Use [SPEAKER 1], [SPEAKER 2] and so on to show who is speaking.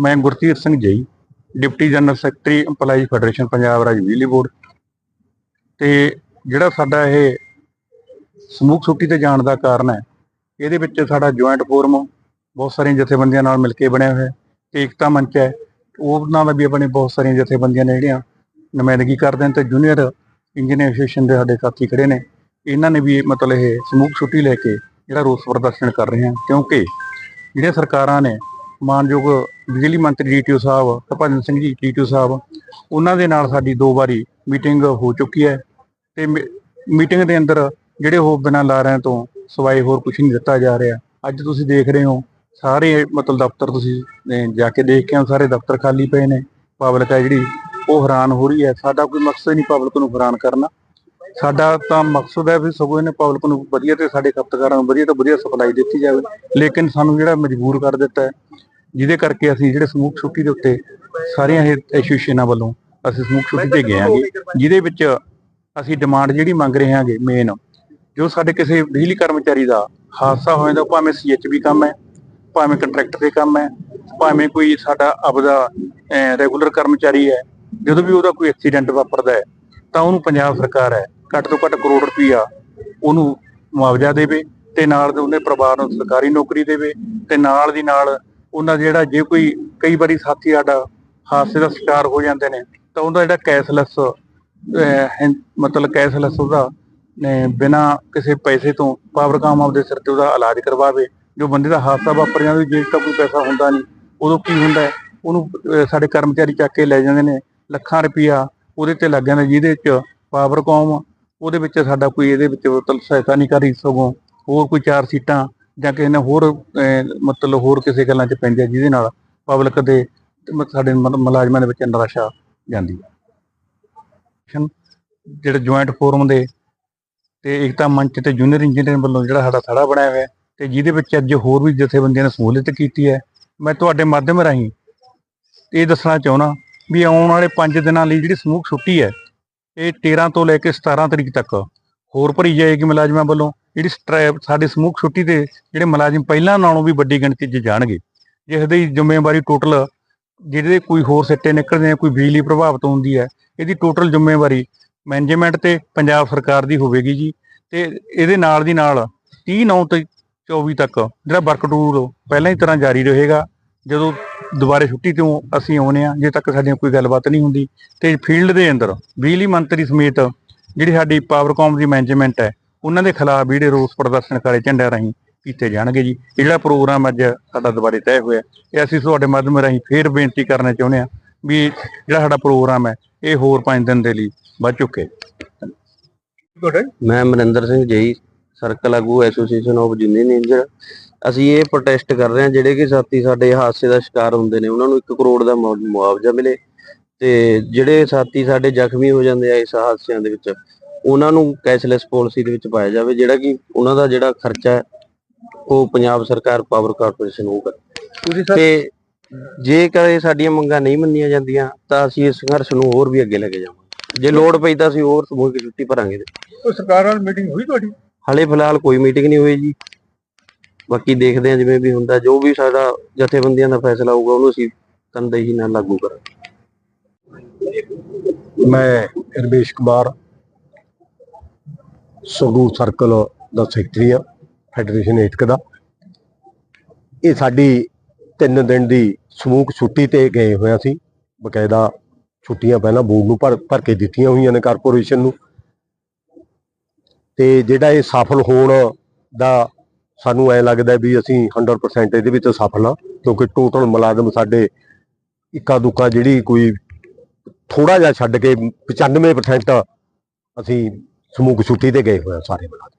[SPEAKER 1] ਮੈਂ ਗੁਰਤੀਰ ਸਿੰਘ ਜਈ, deputy general secretary EMPLOYEES federation Punjab Raj Bijli board. ਤੇ ਜਿਹੜਾ ਸਾਡਾ ਇਹ ਸਮੂਹ ਛੁੱਟੀ ਤੇ ਜਾਣ ਦਾ ਕਾਰਨ ਹੈ, ਇਹਦੇ ਵਿੱਚ ਸਾਡਾ ਜੁਆਇੰਟ ਫੋਰਮ ਬਹੁਤ ਸਾਰੀਆਂ ਜਥੇਬੰਦੀਆਂ ਨਾਲ ਮਿਲ ਕੇ ਬਣਿਆ ਹੋਇਆ ਹੈ ਤੇ ਏਕਤਾ ਮੰਚ ਹੈ। ਉਹਨਾਂ ਦਾ ਵੀ ਆਪਣੇ ਬਹੁਤ ਸਾਰੀਆਂ ਜਥੇਬੰਦੀਆਂ ਨੇ ਜਿਹੜੀਆਂ ਨੁਮਾਇੰਦਗੀ ਕਰਦੇ ਨੇ ਤੇ ਜੂਨੀਅਰ ਇੰਜੀਨੀਅਰ ਐਸੋਸੀਏਸ਼ਨ ਦੇ ਸਾਡੇ ਸਾਥੀ ਖੜੇ ਨੇ। ਇਹਨਾਂ ਨੇ ਵੀ ਮਤਲਬ ਇਹ ਸਮੂਹ ਛੁੱਟੀ ਲੈ ਕੇ ਜਿਹੜਾ ਰੋਸ ਪ੍ਰਦਰਸ਼ਨ ਕਰ ਰਹੇ ਹਨ ਕਿਉਂਕਿ ਜਿਹੜੀਆਂ ਸਰਕਾਰਾਂ ਨੇ ਮਾਨਯੋਗ ਬਿਜਲੀ ਮੰਤਰੀ ਡੀਟੀਓ ਸਾਹਿਬ ਹਰਭਜਨ ਸਿੰਘ ਜੀ ਡੀਟੀਓ ਸਾਹਿਬ, ਉਹਨਾਂ ਦੇ ਨਾਲ ਸਾਡੀ ਦੋ ਵਾਰੀ ਮੀਟਿੰਗ ਹੋ ਚੁੱਕੀ ਹੈ ਤੇ ਮੀਟਿੰਗ ਦੇ ਅੰਦਰ ਜਿਹੜੇ ਉਹ ਬਿਨਾਂ ਲਾਰਿਆਂ ਤੋਂ ਸਵਾਏ ਹੋਰ ਕੁਝ ਨਹੀਂ ਦਿੱਤਾ ਜਾ ਰਿਹਾ। ਅੱਜ ਤੁਸੀਂ ਦੇਖ ਰਹੇ ਹੋ, ਸਾਰੇ ਮਤਲਬ ਦਫ਼ਤਰ ਤੁਸੀਂ ਜਾ ਕੇ ਦੇਖ ਕੇ ਸਾਰੇ ਦਫ਼ਤਰ ਖਾਲੀ ਪਏ ਨੇ। ਪਬਲਿਕ ਹੈ ਜਿਹੜੀ, ਉਹ ਹੈਰਾਨ ਹੋ ਰਹੀ ਹੈ। ਸਾਡਾ ਕੋਈ ਮਕਸਦ ਨਹੀਂ ਪਬਲਿਕ ਨੂੰ ਹੈਰਾਨ ਕਰਨਾ। ਸਾਡਾ ਤਾਂ ਮਕਸਦ ਹੈ ਵੀ ਸਗੋਂ ਇਹਨੇ ਪਬਲਿਕ ਨੂੰ ਵਧੀਆ ਤੇ ਸਾਡੇ ਖਪਤਕਾਰਾਂ ਨੂੰ ਵਧੀਆ ਤੋਂ ਵਧੀਆ ਸਪਲਾਈ ਦਿੱਤੀ ਜਾਵੇ। ਲੇਕਿਨ ਸਾਨੂੰ ਜਿਹੜਾ ਮਜਬੂਰ ਕਰ ਦਿੱਤਾ ਹੈ ਜਿਹਦੇ ਕਰਕੇ ਅਸੀਂ ਜਿਹੜੇ ਸਮੂਹ ਛੁੱਟੀ ਦੇ ਉੱਤੇ ਸਾਰੀਆਂ ਇਹ ਐਸੋਸੀਏਸ਼ਨਾਂ ਵੱਲੋਂ ਅਸੀਂ ਸਮੂਹ ਛੁੱਟੀ ਤੇ ਗਏ ਹਾਂਗੇ ਜਿਹਦੇ ਵਿੱਚ ਅਸੀਂ ਡਿਮਾਂਡ ਜਿਹੜੀ ਮੰਗ ਰਹੇ ਹਾਂਗੇ ਮੇਨ ਜੋ ਸਾਡੇ ਕਿਸੇ ਬਿਜਲੀ ਕਰਮਚਾਰੀ ਦਾ ਹਾਦਸਾ ਹੋ ਜਾਂਦਾ ਉਹ ਭਾਵੇਂ ਸੀਐਚਬੀ ਕੰਮ ਹੈ, ਭਾਵੇਂ ਕੰਟਰੈਕਟਰ ਦੇ ਕੰਮ ਹੈ, ਭਾਵੇਂ ਕੋਈ ਸਾਡਾ ਆਪਦਾ ਰੈਗੂਲਰ ਕਰਮਚਾਰੀ ਹੈ, ਜਦੋਂ ਵੀ ਉਹਦਾ ਕੋਈ ਐਕਸੀਡੈਂਟ ਵਾਪਰਦਾ ਹੈ, ਤਾਂ ਉਹਨੂੰ ਪੰਜਾਬ ਸਰਕਾਰ ਹੈ, ਘੱਟ ਤੋਂ ਘੱਟ ਕਰੋੜ ਰੁਪਈਆ ਉਹਨੂੰ ਮੁਆਵਜ਼ਾ ਦੇਵੇ ਤੇ ਨਾਲ ਦੇ ਉਹਦੇ ਪਰਿਵਾਰ ਨੂੰ ਸਰਕਾਰੀ ਨੌਕਰੀ ਦੇਵੇ ਤੇ ਨਾਲ ਦੀ ਨਾਲ ਉਹਨਾਂ ਦਾ ਜਿਹੜਾ ਜੇ ਕੋਈ ਕਈ ਵਾਰੀ ਸਾਥੀ ਸਾਡਾ ਹਾਦਸੇ ਦਾ ਸ਼ਿਕਾਰ ਹੋ ਜਾਂਦੇ ਨੇ, ਤਾਂ ਉਹਦਾ ਜਿਹੜਾ ਕੈਸ਼ਲੈਸ ਮਤਲਬ ਕੈਸ਼ਲੈਸ ਉਹਦਾ ਬਿਨਾ ਕਿਸੇ ਪੈਸੇ ਤੋਂ ਪਾਵਰਕਾਮ ਆਪਦੇ ਸਿਰ ਤੇ ਉਹਦਾ ਇਲਾਜ ਕਰਵਾਵੇ, ਜੋ ਬੰਦੇ ਦਾ ਹਾਦਸਾ ਵਾਪਰ ਜਾਂਦਾ ਜੇ ਤਾਂ ਕੋਈ ਪੈਸਾ ਹੁੰਦਾ ਨਹੀਂ, ਉਦੋਂ ਕੀ ਹੁੰਦਾ ਉਹਨੂੰ ਸਾਡੇ ਕਰਮਚਾਰੀ ਚੱਕ ਕੇ ਲੈ ਜਾਂਦੇ ਨੇ, ਲੱਖਾਂ ਰੁਪਈਆ ਉਹਦੇ ਤੇ ਲੱਗ ਜਾਂਦਾ, ਜਿਹਦੇ 'ਚ ਪਾਵਰਕਾਮ ਉਹਦੇ ਵਿੱਚ ਸਾਡਾ ਕੋਈ ਇਹਦੇ ਵਿੱਚ ਮਤਲਬ ਸਹਾਇਤਾ ਨਹੀਂ ਕਰੀ ਸਗੋਂ, ਹੋਰ ਕੋਈ ਚਾਰ ਸੀਟਾਂ ਜਾਂ ਕਿਸੇ ਨੇ ਹੋਰ ਮਤਲਬ ਹੋਰ ਕਿਸੇ ਗੱਲਾਂ 'ਚ ਪੈਂਦੇ ਆ ਜਿਹਦੇ ਨਾਲ ਪਬਲਿਕ ਦੇ ਸਾਡੇ ਮਤ- ਮੁਲਾਜ਼ਮਾਂ ਦੇ ਵਿੱਚ ਨਿਰਾਸ਼ਾ ਜਾਂਦੀ ਹੈ ਜਿਹੜੇ ਜੁਆਇੰਟ ਫੋਰਮ ਦੇ ਤੇ ਏਕਤਾ ਮੰਚ ਤੇ ਜੂਨੀਅਰ ਇੰਜੀਨੀਅਰ ਵੱਲੋਂ ਜਿਹੜਾ ਸਾਡਾ ਥੜਾ ਬਣਾਇਆ ਹੋਇਆ ਹੈ ਤੇ ਜਿਹਦੇ ਵਿੱਚ ਅੱਜ ਹੋਰ ਵੀ ਜਥੇਬੰਦੀਆਂ ਨੇ ਸਮੂਲੀਅਤ ਕੀਤੀ ਹੈ। ਮੈਂ ਤੁਹਾਡੇ ਮਾਧਿਅਮ ਰਾਹੀਂ ਇਹ ਦੱਸਣਾ ਚਾਹੁੰਦਾ ਵੀ ਆਉਣ ਵਾਲੇ 5 ਦਿਨਾਂ ਲਈ ਜਿਹੜੀ ਸਮੂਹ ਛੁੱਟੀ ਹੈ, ਇਹ 13 ਤੋਂ ਲੈ ਕੇ 17 ਤਰੀਕ ਤੱਕ ਹੋਰ ਭਰੀ ਜਾਏਗੀ ਮੁਲਾਜ਼ਮਾਂ ਵੱਲੋਂ। ਜਿਹੜੀ ਸਟ੍ਰੈਪ ਸਾਡੇ ਸਮੂਹ ਛੁੱਟੀ ਤੇ ਜਿਹੜੇ ਮੁਲਾਜ਼ਮ ਪਹਿਲਾਂ ਨਾਲੋਂ ਵੀ ਵੱਡੀ ਗਿਣਤੀ 'ਚ ਜਾਣਗੇ ਜਿਸ ਦੀ ਜ਼ਿੰਮੇਵਾਰੀ ਟੋਟਲ ਜਿਹਦੇ ਕੋਈ ਹੋਰ ਸਿੱਟੇ ਨਿਕਲਦੇ ਨੇ ਕੋਈ ਬਿਜਲੀ ਪ੍ਰਭਾਵਿਤ ਹੁੰਦੀ ਹੈ, ਇਹਦੀ ਟੋਟਲ ਜ਼ਿੰਮੇਵਾਰੀ ਮੈਨੇਜਮੈਂਟ ਤੇ ਪੰਜਾਬ ਸਰਕਾਰ ਦੀ ਹੋਵੇਗੀ ਜੀ। ਤੇ ਇਹਦੇ ਨਾਲ ਦੀ ਨਾਲ 30 9 ਤੇ 24 ਤੱਕ ਜਿਹੜਾ ਵਰਕ ਟੂਰ ਪਹਿਲਾਂ ਹੀ ਤਰ੍ਹਾਂ ਜਾਰੀ ਰਹੇਗਾ, ਜਦੋਂ ਦੁਬਾਰੇ ਛੁੱਟੀ ਤੋਂ ਅਸੀਂ ਆਉਨੇ ਆ ਜੇ ਤੱਕ ਸਾਡੀਆਂ ਕੋਈ ਗੱਲਬਾਤ ਨਹੀਂ ਹੁੰਦੀ। ਤੇ ਫੀਲਡ ਦੇ ਅੰਦਰ ਬਿਜਲੀ ਮੰਤਰੀ ਸਮੇਤ ਜਿਹੜੀ ਸਾਡੀ ਪਾਵਰਕਾਮ ਦੀ ਮੈਨੇਜਮੈਂਟ ਹੈ ਉਹਨਾਂ ਦੇ ਖਿਲਾਫ ਜਿਹੜੇ ਰੋਸ ਪ੍ਰਦਰਸ਼ਨ ਕਾਲੇ ਝੰਡਿਆਂ ਰਾਹੀਂ ਕੀਤੇ ਜਾਣਗੇ ਜੀ। ਇਹ ਜਿਹੜਾ ਪ੍ਰੋਗਰਾਮ ਅੱਜ ਸਾਡਾ ਦੁਬਾਰੇ ਤੈਅ ਹੋਇਆ, ਇਹ ਅਸੀਂ ਤੁਹਾਡੇ ਮਾਧਿਅਮ ਰਾਹੀਂ ਫੇਰ ਬੇਨਤੀ ਕਰਨਾ ਚਾਹੁੰਦੇ ਆ ਵੀ ਜਿਹੜਾ ਸਾਡਾ ਪ੍ਰੋਗਰਾਮ ਹੈ, ਇਹ ਹੋਰ 5 ਦਿਨ ਦੇ ਲਈ ਵੱਧ ਚੁੱਕੇ।
[SPEAKER 2] ਮੈਂ ਮਨਿੰਦਰ ਸਿੰਘ ਜਈ, ਸਰਕਲ ਆਗੂ ਐਸੋਸੀਏਸ਼ਨ ਆਫ ਜੂਨੀਅਰ ਇੰਜਰ ਅਸੀਂ ਇਹ ਪ੍ਰੋਟੈਸਟ ਕਰ ਰਹੇ ਹਾਂ, ਜਿਹੜੇ ਕਿ ਸਾਥੀ ਸਾਡੇ ਹਾਦਸੇ ਦਾ ਸ਼ਿਕਾਰ ਹੁੰਦੇ ਨੇ, ਉਹਨਾਂ ਨੂੰ 1 ਕਰੋੜ ਦਾ ਮੁਆਵਜ਼ਾ ਮਿਲੇ। ਤੇ ਜਿਹੜੇ ਸਾਥੀ ਸਾਡੇ ਜ਼ਖਮੀ ਹੋ ਜਾਂਦੇ ਆ ਇਸ ਹਾਦਸਿਆਂ ਦੇ ਵਿੱਚ ਉਹਨਾਂ ਨੂੰ ਕੈਸ਼ਲੈਸ ਪਾਲਿਸੀ ਦੇ ਵਿੱਚ ਪਾਇਆ ਜਾਵੇ ਜਿਹੜਾ ਕਿ ਉਹਨਾਂ ਦਾ ਜਿਹੜਾ ਖਰਚਾ ਹੈ ਉਹ ਪੰਜਾਬ ਸਰਕਾਰ ਪਾਵਰ ਕਾਰਪੋਰੇਸ਼ਨ ਹੋਊਗਾ
[SPEAKER 1] ਤੁਸੀਂ ਸਰ
[SPEAKER 2] ਤੇ ਜੇਕਰ ਇਹ ਸਾਡੀਆਂ ਮੰਗਾਂ ਨਹੀਂ ਮੰਨੀਆਂ ਜਾਂਦੀਆਂ ਤਾਂ ਅਸੀਂ ਇਸ ਸੰਘਰਸ਼ ਨੂੰ ਹੋਰ ਵੀ ਅੱਗੇ ਲੈ ਕੇ ਜਾਵਾਂਗੇ। ਜੇ ਲੋੜ ਪਈ ਤਾਂ ਅਸੀਂ ਹੋਰ ਸਮੂਹਿਕ ਛੁੱਟੀ ਭਰਾਂਗੇ।
[SPEAKER 1] ਕੋਈ ਸਰਕਾਰ ਨਾਲ ਮੀਟਿੰਗ ਹੋਈ ਤੁਹਾਡੀ?
[SPEAKER 2] ਹਲੇ ਫਿਲਹਾਲ ਕੋਈ ਮੀਟਿੰਗ ਨਹੀਂ ਹੋਈ ਜੀ। ਬਾਕੀ ਦੇਖਦੇ ਹਾਂ ਜਿਵੇਂ ਵੀ ਹੁੰਦਾ ਜੋ ਵੀ ਸਾਡਾ ਜਥੇਬੰਦੀਆਂ ਦਾ ਫੈਸਲਾ ਹੋਊਗਾ ਉਹਨੂੰ ਅਸੀਂ ਤਨਦੇਹੀ ਨਾਲ ਲਾਗੂ ਕਰਾਂਗੇ।
[SPEAKER 3] ਮੈਂ ਰਮੇਸ਼ ਕੁਮਾਰ ਸੰਗਰੂਰ ਸਰਕਲ ਦਾ ਸੈਕਟਰੀ ਆ ਫੈਡਰੇਸ਼ਨ ਏਟਕ ਦਾ। ਇਹ ਸਾਡੀ ਤਿੰਨ ਦਿਨ ਦੀ ਸਮੂਹ ਛੁੱਟੀ ਤੇ ਗਏ ਹੋਇਆ ਸੀ ਬਕਾਇਦਾ ਛੁੱਟੀਆਂ ਪਹਿਲਾਂ ਬੋਰਡ ਨੂੰ ਭਰ ਭਰ ਕੇ ਦਿੱਤੀਆਂ ਹੋਈਆਂ ਨੇ ਕਾਰਪੋਰੇਸ਼ਨ ਨੂੰ। ਤੇ ਜਿਹੜਾ ਇਹ ਸਫਲ ਹੋਣ ਦਾ ਸਾਨੂੰ ਐ ਲੱਗਦਾ ਵੀ ਅਸੀਂ 100% ਇਹਦੇ ਵਿੱਚ ਸਫਲ ਆ, ਕਿਉਂਕਿ ਟੋਟਲ ਮੁਲਾਜ਼ਮ ਸਾਡੇ ਇੱਕਾ ਦੁੱਕਾ ਜਿਹੜੀ ਕੋਈ ਥੋੜਾ ਜਿਹਾ ਛੱਡ ਕੇ 95% ਅਸੀਂ ਸਮੂਹ ਛੁੱਟੀ ਤੇ ਗਏ ਹੋਏ ਆ ਸਾਰੇ ਮੁਲਾਜ਼ਮ